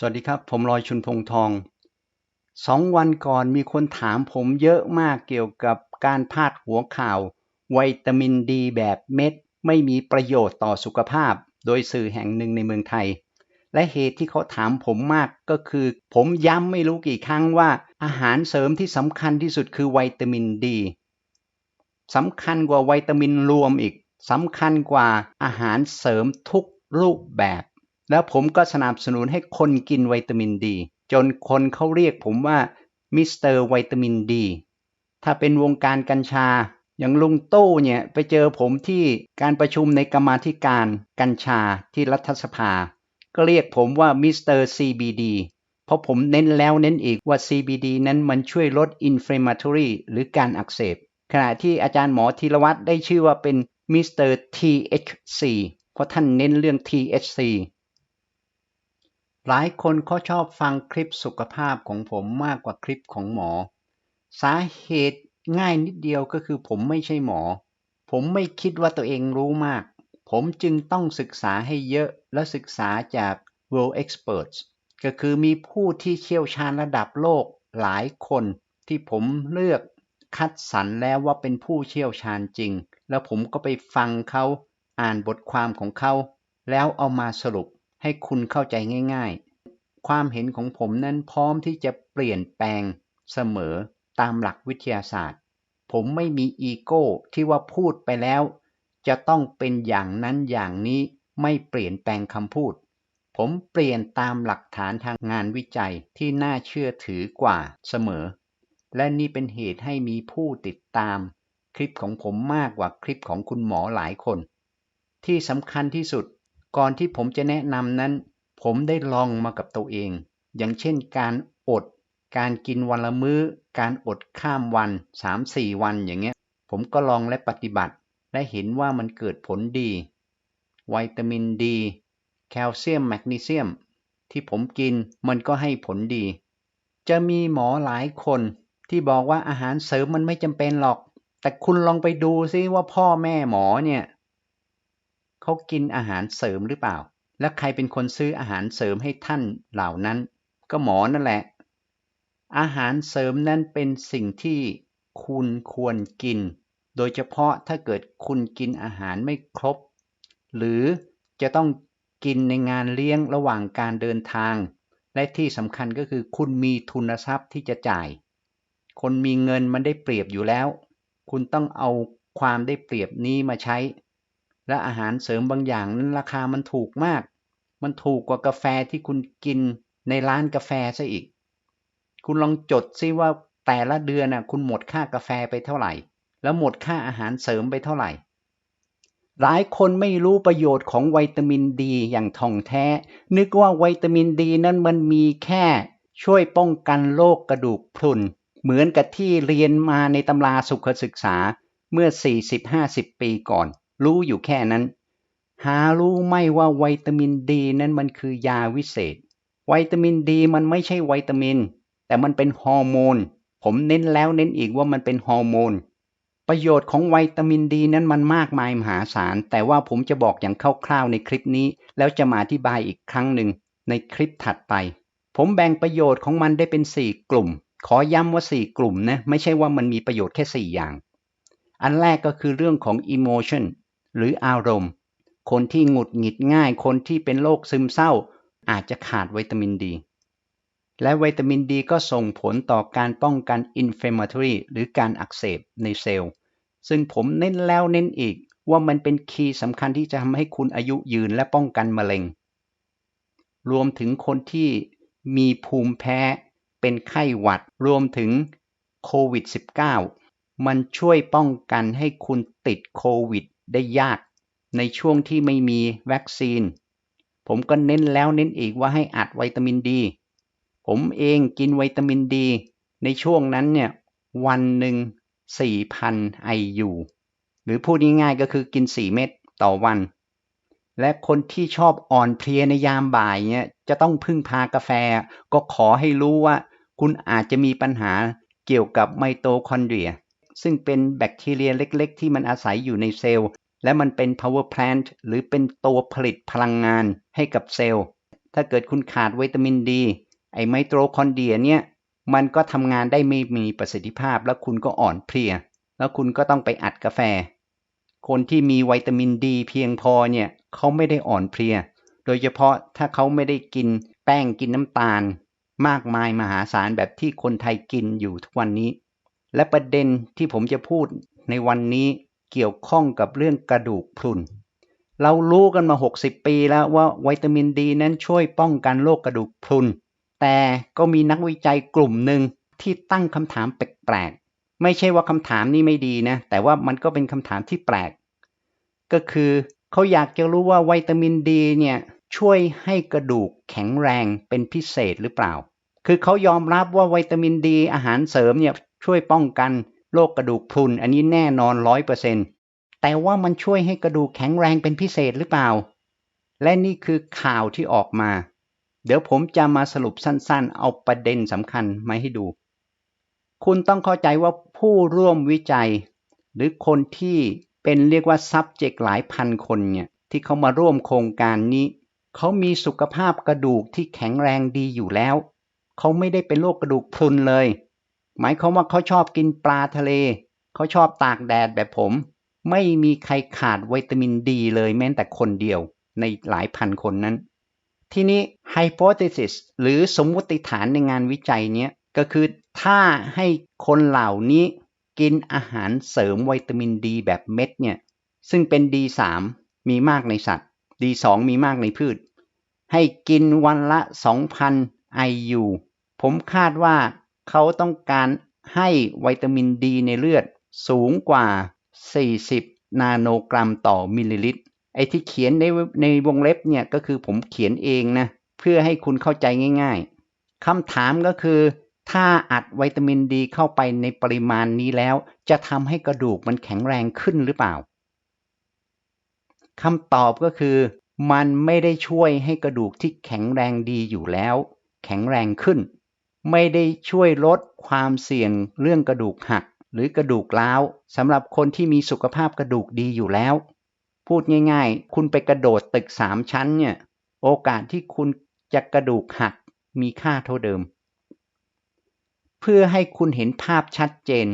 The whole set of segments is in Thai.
สวัสดีครับ ผมลอยชุนพงทองสองวันก่อนมีคนถามผมเยอะมากเกี่ยวกับการพาดหัวข่าว วิตามินดีแบบเม็ด ไม่มีประโยชน์ต่อสุขภาพ โดยสื่อแห่งหนึ่งในเมืองไทย และเหตุที่เขาถามผมมากก็คือ ผมย้ำไม่รู้กี่ครั้งว่า อาหารเสริมที่สำคัญที่สุดคือวิตามินดีสำคัญกว่าวิตามินรวมอีกสำคัญกว่าอาหารเสริมทุกรูปแบบ แล้วผมก็สนับสนุนให้คนกินวิตามินดี จนคนเขาเรียกผมว่ามิสเตอร์วิตามินดี ถ้าเป็นวงการกัญชา อย่างลุงตู้เนี่ยไปเจอผมที่การประชุมในกรรมาธิการกัญชาที่รัฐสภา ก็เรียกผมว่ามิสเตอร์ CBD เพราะผมเน้นแล้วเน้นอีกว่า CBD นั้นมันช่วยลด inflammatory หรือการอักเสบ ขณะที่อาจารย์หมอธีรวัตรได้ชื่อว่าเป็นมิสเตอร์ THC เพราะท่านเน้นเรื่อง THC หลายคนเขาชอบฟังคลิปสุขภาพของผมมากกว่าคลิปของหมอ สาเหตุง่ายนิดเดียวก็คือผมไม่ใช่หมอ ผมไม่คิดว่าตัวเองรู้มาก ผมจึงต้องศึกษาให้เยอะและศึกษาจาก world experts ก็คือมีผู้ที่เชี่ยวชาญระดับโลกหลายคนที่ผมเลือกคัดสรรแล้วว่าเป็นผู้เชี่ยวชาญจริง แล้วผมก็ไปฟังเขาอ่านบทความของเขา แล้วเอามาสรุป ให้คุณเข้าใจง่ายๆ ความเห็นของผมนั้นพร้อมที่จะเปลี่ยนแปลงเสมอตามหลักวิทยาศาสตร์ ผมไม่มีอีโก้ที่ว่าพูดไปแล้ว จะต้องเป็นอย่างนั้นอย่างนี้ไม่เปลี่ยนแปลงคำพูด ผมเปลี่ยนตามหลักฐานทางงานวิจัยที่น่าเชื่อถือกว่าเสมอ และนี่เป็นเหตุให้มีผู้ติดตาม คลิปของผมมากกว่าคลิปของคุณหมอหลายคน ที่สำคัญที่สุด ก่อนที่ผมจะแนะนำนั้น ผมได้ลองมากับตัวเอง อย่างเช่นการอด การกินวันละมื้อ การอดข้ามวัน 3-4 วันอย่างเงี้ย ผมก็ลองและปฏิบัติ และเห็นว่ามันเกิดผลดี วิตามินดี แคลเซียม แมกนีเซียม ที่ผมกินมันก็ให้ผลดี จะมีหมอหลายคนที่บอกว่าอาหารเสริมมันไม่จำเป็นหรอก แต่คุณลองไปดูซิว่าพ่อแม่หมอเนี่ย เขากินอาหารเสริมหรือเปล่า และใครเป็นคนซื้ออาหารเสริมให้ท่านเหล่านั้น ก็หมอนั่นแหละ อาหารเสริมนั้นเป็นสิ่งที่คุณควรกิน โดยเฉพาะถ้าเกิดคุณกินอาหารไม่ครบ หรือจะต้องกินในงานเลี้ยงระหว่างการเดินทาง และที่สำคัญก็คือคุณมีทุนทรัพย์ที่จะจ่าย คนมีเงินมันได้เปรียบอยู่แล้ว คุณต้องเอาความได้เปรียบนี้มาใช้ และอาหารเสริมบางอย่างนั้นราคามันถูกมาก มันถูกกว่ากาแฟที่คุณกินในร้านกาแฟซะอีก คุณลองจดซิว่าแต่ละเดือนน่ะคุณหมดค่ากาแฟไปเท่าไหร่ แล้วหมดค่าอาหารเสริมไปเท่าไหร่ หลายคนไม่รู้ประโยชน์ของวิตามินดีอย่างท่องแท้ นึกว่าวิตามินดีนั้นมันมีแค่ช่วยป้องกันโรคกระดูกพรุน เหมือนกับที่เรียนมาในตำราสุขศึกษาเมื่อ 40-50 ปีก่อน รู้อยู่แค่นั้น หารู้ไม่ว่าวิตามินดีนั้นมันคือยาวิเศษ วิตามินดีมันไม่ใช่วิตามิน แต่มันเป็นฮอร์โมน ผมเน้นแล้วเน้นอีกว่ามันเป็นฮอร์โมน ประโยชน์ของวิตามินดีนั้นมันมากมายมหาศาล แต่ว่าผมจะบอกอย่างคร่าวๆในคลิปนี้ แล้วจะมาอธิบายอีกครั้งหนึ่งในคลิปถัดไป ผมแบ่งประโยชน์ของมันได้เป็น 4 กลุ่ม ขอย้ำว่า 4 กลุ่มนะ ไม่ใช่ว่ามันมีประโยชน์แค่ 4 อย่าง อันแรกก็คือเรื่องของ emotion หรืออารมณ์ คนที่หงุดหงิดง่าย คนที่เป็นโรคซึมเศร้า อาจจะขาดวิตามินดี และวิตามินดีก็ส่งผลต่อการป้องกันอินฟลาม a t o r y หรือการอักเสบในเซลล์ ซึ่งผมเน้นแล้วเน้นอีกว่ามันเป็นคีย์สำคัญที่จะทำให้คุณอายุยืนและป้องกันมะเร็ง รวมถึงคนที่มีภูมิแพ้ เป็นไข้หวัด รวมถึงโควิด -19 มันช่วยป้องกันให้คุณติดโควิด ได้ยากในช่วงที่ไม่มีวัคซีน ผมก็เน้นแล้วเน้นอีกว่าให้อัดวิตามินดี ผมเองกินวิตามินดี ในช่วงนั้นเนี่ยวันหนึ่ง4,000 IU หรือพูดง่ายๆก็คือกิน 4 เม็ดต่อวัน และคนที่ชอบอ่อนเพลียในยามบ่ายเนี่ยจะต้องพึ่งพากาแฟ ก็ขอให้รู้ว่า คุณอาจจะมีปัญหาเกี่ยวกับไมโตคอนเดรีย ซึ่งเป็นแบคทีเรียเล็ก ๆ ที่มันอาศัยอยู่ในเซลล์ และมันเป็น power plant หรือเป็นตัวผลิตพลังงานให้กับเซลล์ ถ้าเกิดคุณขาดวิตามินดี ไอไมโตคอนเดียเนี่ย มันก็ทำงานได้ไม่มีประสิทธิภาพ แล้วคุณก็อ่อนเพลีย แล้วคุณก็ต้องไปอัดกาแฟ คนที่มีวิตามินดีเพียงพอเนี่ยเขาไม่ได้อ่อนเพลีย โดยเฉพาะถ้าเขาไม่ได้กินแป้งกินน้ำตาล มากมายมหาศาลแบบที่คนไทยกินอยู่ทุกวันนี้ และประเด็นที่ผมจะพูดในวันนี้เกี่ยวข้องกับเรื่องกระดูกพรุน เรารู้กันมา 60 ปีแล้วว่าวิตามินดีนั้นช่วยป้องกันโรคกระดูกพรุน แต่ก็มีนักวิจัยกลุ่มหนึ่งที่ตั้งคำถามแปลกๆ ไม่ใช่ว่าคำถามนี้ไม่ดีนะ แต่ว่ามันก็เป็นคำถามที่แปลก ก็คือเขาอยากจะรู้ว่าวิตามินดีเนี่ยช่วยให้กระดูกแข็งแรงเป็นพิเศษหรือเปล่า คือเขายอมรับว่าวิตามินดีอาหารเสริมเนี่ย ช่วยป้องกันโรคกระดูกพรุนอันนี้แน่นอนร้อยเปอร์เซ็นต์แต่ว่ามันช่วยให้กระดูกแข็งแรงเป็นพิเศษหรือเปล่า และนี่คือข่าวที่ออกมา เดี๋ยวผมจะมาสรุปสั้นๆ เอาประเด็นสำคัญมาให้ดู คุณต้องเข้าใจว่าผู้ร่วมวิจัย หรือคนที่เป็นเรียกว่า subject หลายพันคนเนี่ยที่เขามาร่วมโครงการนี้ เขามีสุขภาพกระดูกที่แข็งแรงดีอยู่แล้ว เขาไม่ได้เป็นโรคกระดูกพรุนเลย หมายความว่าเขาชอบกินปลาทะเล เขาชอบตากแดดแบบผม ไม่มีใครขาดวิตามินดีเลยแม้แต่คนเดียวในหลายพันคนนั้น ทีนี้ hypothesis หรือสมมติฐานในงานวิจัยเนี้ยก็คือถ้าให้คนเหล่านี้กินอาหารเสริมวิตามินดีแบบเม็ดเนี่ยซึ่งเป็น D3 มีมากในสัตว์ D2 มีมากในพืช ให้กินวันละ 2,000 IU ผมคาดว่า เขาต้องการให้วิตามินดีในเลือดสูงกว่า 40 นาโนกรัมต่อมิลลิลิตร ไอ้ที่เขียนในในวงเล็บเนี่ยก็คือผมเขียนเองนะ เพื่อให้คุณเข้าใจง่ายๆ คำถามก็คือ ถ้าอัดวิตามินดีเข้าไปในปริมาณนี้แล้ว จะทำให้กระดูกมันแข็งแรงขึ้นหรือเปล่าคำตอบก็คือ มันไม่ได้ช่วยให้กระดูกที่แข็งแรงดีอยู่แล้ว แข็งแรงขึ้น ไม่ได้ช่วยลดความเสี่ยงเรื่องกระดูกหัก หรือกระดูกร้าวสำหรับคนที่มีสุขภาพกระดูกดีอยู่แล้ว พูดง่ายๆ คุณไปกระโดดตึกสามชั้นเนี่ย โอกาสที่คุณจะกระดูกหักมีค่าเท่าเดิม เพื่อให้คุณเห็นภาพชัดเจน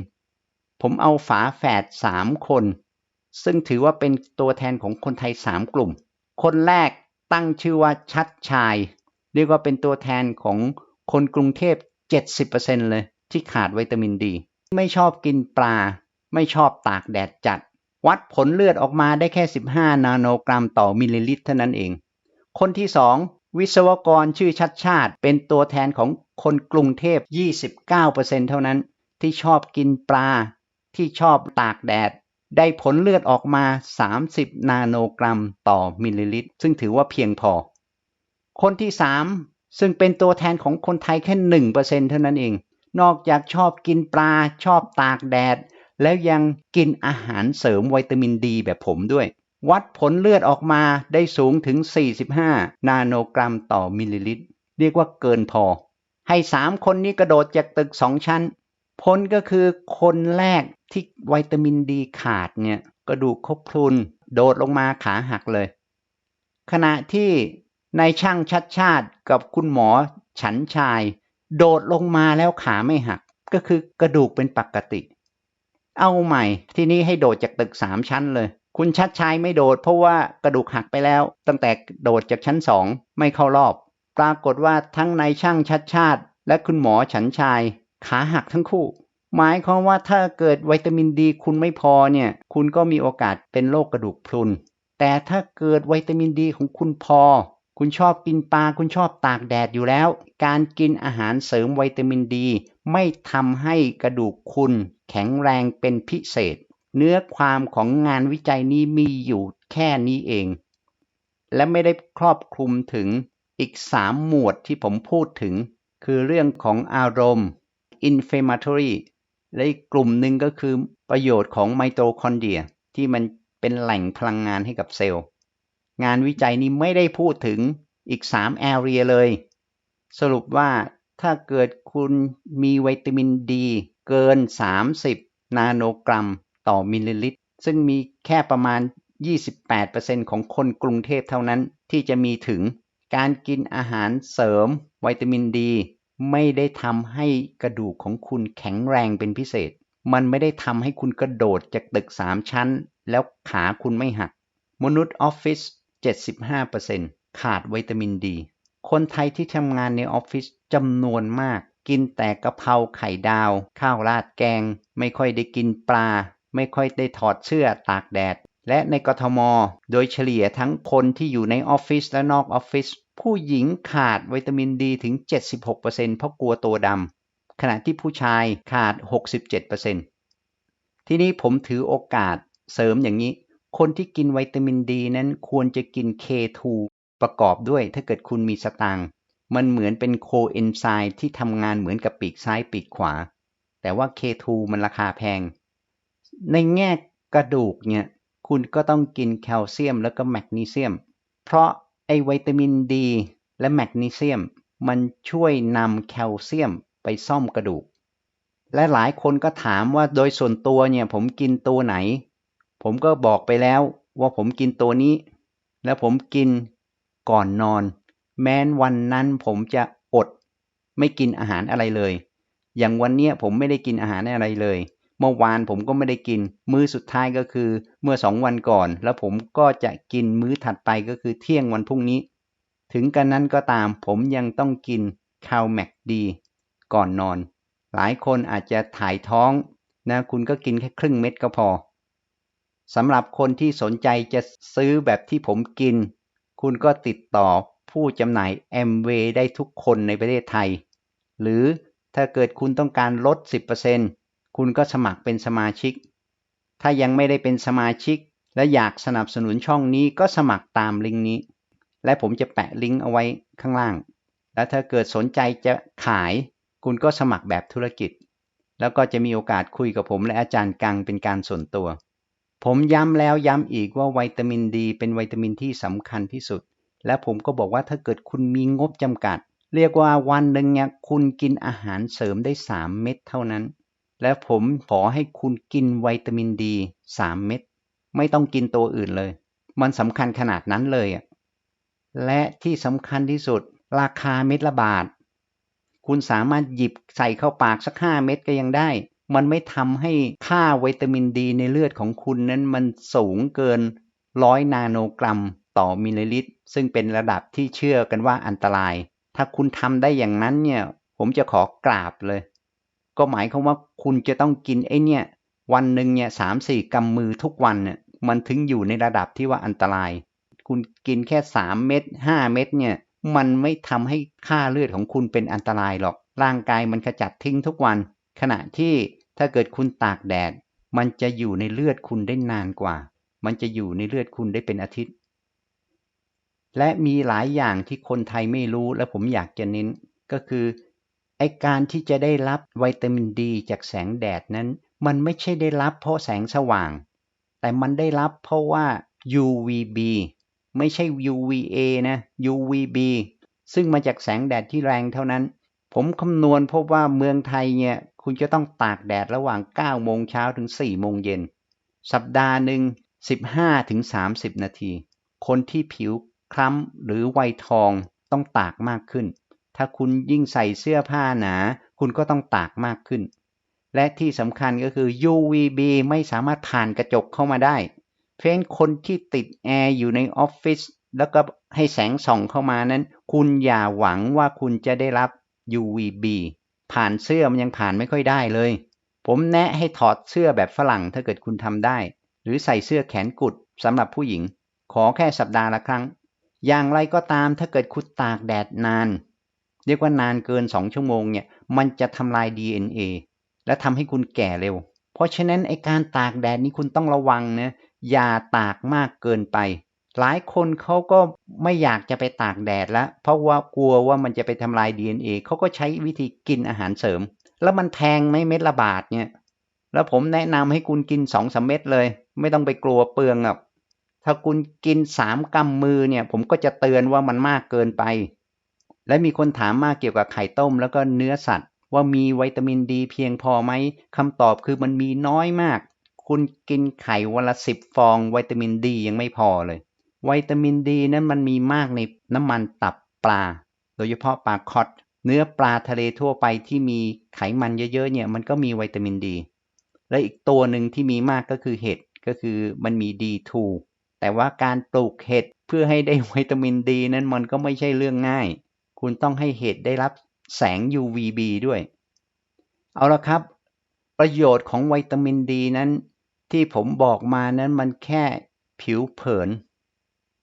ผมเอาฝาแฝดสามคน ซึ่งถือว่าเป็นตัวแทนของคนไทยสามกลุ่ม คนแรกตั้งชื่อว่าชัดชาย เรียกว่าเป็นตัวแทนของ คนกรุงเทพ 70%เลยที่ขาดวิตามินดี ไม่ชอบกินปลา ไม่ชอบตากแดดจัด วัดผลเลือดออกมาได้แค่ 15 นาโนกรัมต่อมิลลิลิตรเท่านั้นเอง คนที่สองวิศวกรชื่อชัดชาติ เป็นตัวแทนของคนกรุงเทพ 29%เท่านั้น ที่ชอบกินปลา ที่ชอบตากแดด ได้ผลเลือดออกมา 30 นาโนกรัมต่อมิลลิลิตร ซึ่งถือว่าเพียงพอ คนที่ 3 ซึ่งเป็นตัวแทนของคนไทยแค่1%เท่านั้นเอง นอกจากชอบกินปลาชอบตากแดด แล้วยังกินอาหารเสริมวิตามินดีแบบผมด้วย วัดผลเลือดออกมาได้สูงถึง 45 นาโนกรัมต่อมิลลิลิตร เรียกว่าเกินพอ ให้3คนนี้กระโดดจากตึก2ชั้น ผลก็คือคนแรกที่วิตามินดีขาดเนี่ยกระดูกเขาพรุนโดดลงมาขาหักเลย ขณะที่ นายช่างชัดชาติกับคุณหมอฉันชาย โดดลงมาแล้วขาไม่หัก ก็คือกระดูกเป็นปกติ เอาใหม่ ที่นี้ให้โดดจากตึกสามชั้นเลย คุณชัดชายไม่โดดเพราะว่ากระดูกหักไปแล้ว ตั้งแต่โดดจากชั้นสองไม่เข้ารอบ ปรากฏว่าทั้งนายช่างชัดชาติ และคุณหมอฉันชาย ขาหักทั้งคู่ หมายความว่าถ้าเกิดวิตามินดีคุณไม่พอเนี่ย คุณก็มีโอกาสเป็นโรคกระดูกพรุนแต่ถ้าเกิดวิตามินดีของคุณพอ คุณชอบกินปลา คุณชอบตากแดดอยู่แล้ว การกินอาหารเสริมวิตามินดี ไม่ทำให้กระดูกคุณแข็งแรงเป็นพิเศษ เนื้อความของงานวิจัยนี้มีอยู่แค่นี้เอง และไม่ได้ครอบคลุมถึงอีกสามหมวดที่ผมพูดถึง คือเรื่องของอารมณ์ inflammatory และอีกกลุ่มหนึ่งก็คือประโยชน์ของไมโตคอนเดรียที่มันเป็นแหล่งพลังงานให้กับเซลล์ งานวิจัยนี้ไม่ได้พูดถึงอีก3 area เลย สรุปว่าถ้าเกิดคุณมีวิตามินดี เกิน 30 นาโนกรัมต่อมิลลิลิตร ซึ่งมีแค่ประมาณ 28%ของคนกรุงเทพเท่านั้นที่จะมีถึงการกินอาหารเสริมวิตามินดี ไม่ได้ทำให้กระดูกของคุณแข็งแรงเป็นพิเศษ มันไม่ได้ทำให้คุณกระโดดจากตึกสามชั้น แล้วขาคุณไม่หัก มนุษย์ออฟฟิศ 75%ขาดวิตามินดี คนไทยที่ทำงานในออฟฟิศจำนวนมาก กินแต่กะเพราไข่ดาว ข้าวราดแกง ไม่ค่อยได้กินปลา ไม่ค่อยได้ถอดเสื้อตากแดด และในกทม โดยเฉลี่ยทั้งคนที่อยู่ในออฟฟิศและนอกออฟฟิศผู้หญิงขาดวิตามินดีถึง 76%เพราะกลัวตัวดำขณะที่ผู้ชายขาด 67%ทีนี้ผมถือโอกาสเสริมอย่างนี้ คนที่กินวิตามินดีนั้นควรจะกิน K2 ประกอบด้วย ถ้าเกิดคุณมีสตางค์มันเหมือนเป็นโคเอนไซม์ที่ทำงานเหมือนกับปีกซ้ายปีกขวา แต่ว่า K2 มันราคาแพง ในแง่กระดูกเนี่ยคุณก็ต้องกินแคลเซียมแล้วก็แมกนีเซียม เพราะไอวิตามินดี และแมกนีเซียม มันช่วยนำแคลเซียมไปซ่อมกระดูก และหลายคนก็ถามว่าโดยส่วนตัวเนี่ยผมกินตัวไหน ผมก็บอกไปแล้วว่าผมกินตัวนี้ แล้วผมกินก่อนนอน แม้นวันนั้นผมจะอด ไม่กินอาหารอะไรเลย อย่างวันเนี้ยผมไม่ได้กินอาหารอะไรเลย เมื่อวานผมก็ไม่ได้กิน มื้อสุดท้ายก็คือเมื่อสองวันก่อน แล้วผมก็จะกินมื้อถัดไปก็คือเที่ยงวันพรุ่งนี้ ถึงกันนั้นก็ตามผมยังต้องกินคาวแมกดีก่อนนอน หลายคนอาจจะถ่ายท้องนะคุณก็กินแค่ครึ่งเม็ดก็พอ สำหรับคนที่สนใจจะซื้อแบบที่ผมกิน คุณก็ติดต่อผู้จำหน่ายแอมเวได้ทุกคนในประเทศไทย หรือถ้าเกิดคุณต้องการลด 10%คุณก็สมัครเป็นสมาชิก ถ้ายังไม่ได้เป็นสมาชิก และอยากสนับสนุนช่องนี้ก็สมัครตามลิงก์นี้ และผมจะแปะลิงก์เอาไว้ข้างล่าง แล้วถ้าเกิดสนใจจะขาย คุณก็สมัครแบบธุรกิจ แล้วก็จะมีโอกาสคุยกับผมและอาจารย์กังเป็นการส่วนตัว ผมย้ำแล้วย้ำอีกว่าวิตามินดีเป็นวิตามินที่สำคัญที่สุด และผมก็บอกว่าถ้าเกิดคุณมีงบจำกัด เรียกว่าวันหนึ่งเนี่ยคุณกินอาหารเสริมได้ 3 เม็ดเท่านั้น และผมขอให้คุณกินวิตามินดี 3 เม็ดไม่ต้องกินตัวอื่นเลย มันสำคัญขนาดนั้นเลยอะและที่สำคัญที่สุด ราคาเม็ดละบาท คุณสามารถหยิบใส่เข้าปากสักห้าเม็ดก็ยังได้ มันไม่ทำให้ค่าวิตามินดีในเลือดของคุณนั้นมันสูงเกินร้อยนาโนกรัมต่อมิลลิลิตร ซึ่งเป็นระดับที่เชื่อกันว่าอันตราย ถ้าคุณทำได้อย่างนั้นเนี่ย ผมจะขอกราบเลย ก็หมายความว่าคุณจะต้องกินไอ้เนี่ย วันหนึ่งเนี่ยสามสี่กำมือทุกวันเนี่ยมันถึงอยู่ในระดับที่ว่าอันตราย คุณกินแค่สามเม็ดห้าเม็ดเนี่ย มันไม่ทำให้ค่าเลือดของคุณเป็นอันตรายหรอก ร่างกายมันขจัดทิ้งทุกวัน ขณะที่ ถ้าเกิดคุณตากแดด มันจะอยู่ในเลือดคุณได้นานกว่า มันจะอยู่ในเลือดคุณได้เป็นอาทิตย์ และมีหลายอย่างที่คนไทยไม่รู้และผมอยากจะเน้น ก็คือไอการที่จะได้รับวิตามินดีจากแสงแดดนั้น มันไม่ใช่ได้รับเพราะแสงสว่าง แต่มันได้รับเพราะว่า UVB ไม่ใช่ UVA นะ UVB ซึ่งมาจากแสงแดดที่แรงเท่านั้น ผมคำนวณพบว่าเมืองไทยเนี่ย คุณจะต้องตากแดดระหว่าง 9 โมงเช้าถึง 4 โมงเย็น สัปดาห์หนึ่ง 15 ถึง 30 นาที คนที่ผิวคล้ำหรือไวทองต้องตากมากขึ้น ถ้าคุณยิ่งใส่เสื้อผ้าหนา คุณก็ต้องตากมากขึ้น และที่สำคัญก็คือ UVB ไม่สามารถผ่านกระจกเข้ามาได้ เพราะคนที่ติดแอร์อยู่ในออฟฟิศแล้วก็ให้แสงส่องเข้ามานั้น คุณอย่าหวังว่าคุณจะได้รับ UVB ผ่านเสื้อมันยังผ่านไม่ค่อยได้เลย ผมแนะให้ถอดเสื้อแบบฝรั่งถ้าเกิดคุณทำได้ หรือใส่เสื้อแขนกุดสำหรับผู้หญิง ขอแค่สัปดาห์ละครั้ง อย่างไรก็ตามถ้าเกิดคุณตากแดดนาน เรียกว่านานเกิน2ชั่วโมงเนี่ย มันจะทำลาย DNA และทำให้คุณแก่เร็ว เพราะฉะนั้นไอการตากแดดนี้คุณต้องระวังนะอย่าตากมากเกินไป หลายคนเขาก็ไม่อยากจะไปตากแดดแล้ว เพราะว่ากลัวว่ามันจะไปทำลาย DNA เขาก็ใช้วิธีกินอาหารเสริม แล้วมันแพงไหมเม็ดละบาทเนี่ย แล้วผมแนะนำให้คุณกินสองสามเม็ดเลย ไม่ต้องไปกลัวเปลืองหรอกถ้าคุณกินสามกำมือเนี่ย ผมก็จะเตือนว่ามันมากเกินไป และมีคนถามมากเกี่ยวกับไข่ต้มแล้วก็เนื้อสัตว์ ว่ามีวิตามินดีเพียงพอไหมคำตอบคือมันมีน้อยมาก คุณกินไข่วันละสิบฟองวิตามินดียังไม่พอเลย วิตามินดีนั้นมันมีมากในน้ำมันตับปลา โดยเฉพาะปลาคอดเนื้อปลาทะเลทั่วไปที่มีไขมันเยอะๆเนี่ยมันก็มีวิตามินดี และอีกตัวหนึ่งที่มีมากก็คือเห็ดก็คือมันมี D2 แต่ว่าการปลูกเห็ดเพื่อให้ได้วิตามินดีนั้นมันก็ไม่ใช่เรื่องง่าย คุณต้องให้เห็ดได้รับแสง UVB ด้วย เอาละครับ ประโยชน์ของวิตามินดีนั้น ที่ผมบอกมานั้นมันแค่ผิวเผิน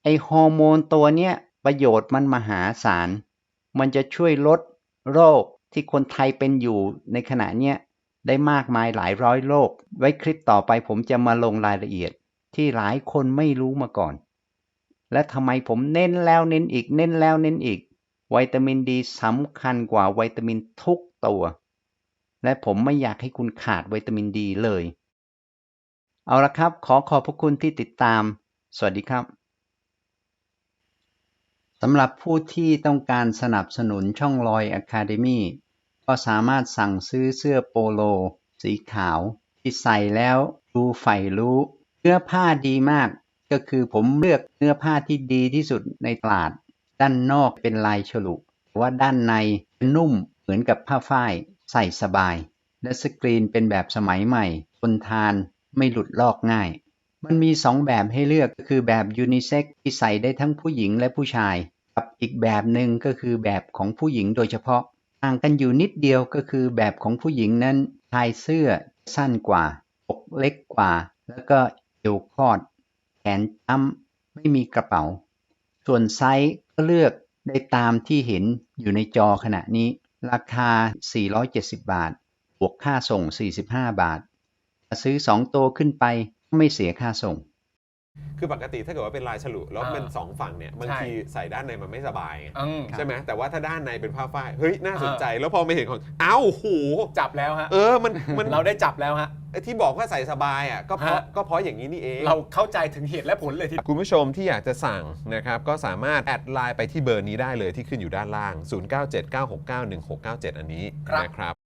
ไอฮอร์โมนตัวเนี้ยประโยชน์มันมหาศาล มันจะช่วยลดโรคที่คนไทยเป็นอยู่ในขณะเนี้ยได้มากมายหลายร้อยโรค ไว้คลิปต่อไปผมจะมาลงรายละเอียดที่หลายคนไม่รู้มาก่อน และทำไมผมเน้นแล้วเน้นอีกเน้นแล้วเน้นอีก วิตามินดีสำคัญกว่าวิตามินทุกตัว และผมไม่อยากให้คุณขาดวิตามินดีเลย เอาละครับ ขอขอบพระคุณที่ติดตาม สวัสดีครับ สำหรับผู้ที่ต้องการสนับสนุนช่องลอย Academy ก็สามารถสั่งซื้อเสื้อโปโล สีขาว ที่ใส่แล้วดูใฝ่รู้ เนื้อผ้าดีมาก ก็คือผมเลือกเนื้อผ้าที่ดีที่สุดในตลาด ด้านนอกเป็นลายฉลุแต่ว่าด้านในเป็นนุ่มเหมือนกับผ้าฝ้ายใส่สบาย และสกรีนเป็นแบบสมัยใหม่ทนทานไม่หลุดลอกง่าย มันมีสองแบบให้เลือกก็คือแบบยูนิเซ็กที่ใส่ได้ทั้งผู้หญิงและผู้ชาย กับอีกแบบหนึ่งก็คือแบบของผู้หญิงโดยเฉพาะต่างกันอยู่นิดเดียวก็คือแบบของผู้หญิงนั้นชายเสื้อสั้นกว่าอกเล็กกว่า แล้วก็เอวคลอด แขนจ้ำไม่มีกระเป๋า ส่วนไซส์ก็เลือกได้ตามที่เห็นอยู่ในจอขณะนี้ ราคา 470 บาท บวกค่าส่ง 45 บาท ซื้อ 2 ตัวขึ้นไปก็ไม่เสียค่าส่ง คือปกติถ้าเกิดว่าเป็นลายฉลุแล้วอ่าเป็นสองฝั่งเนี่ยบางใช่ทีใส่ด้านในมันไม่สบายไงอืม ใช่ไหมแต่ว่าถ้าด้านในเป็นผ้าฝ้ายเฮ้ยน่าสนใจ แล้วพอไม่เห็นของอ้าวโหจับแล้วฮะ เออมันมันเราได้จับแล้วฮะ ไอ้ที่บอกว่าใส่สบายอะก็เพราะฮะ ก็เพราะอย่างนี้นี่เอง เราเข้าใจถึงเหตุและผลเลยทีคุณผู้ชมที่อยากจะสั่งนะครับ ก็สามารถแอดไลน์ไปที่เบอร์นี้ได้เลยที่ขึ้นอยู่ด้านล่าง 0979691697 อันนี้ครับ นะครับ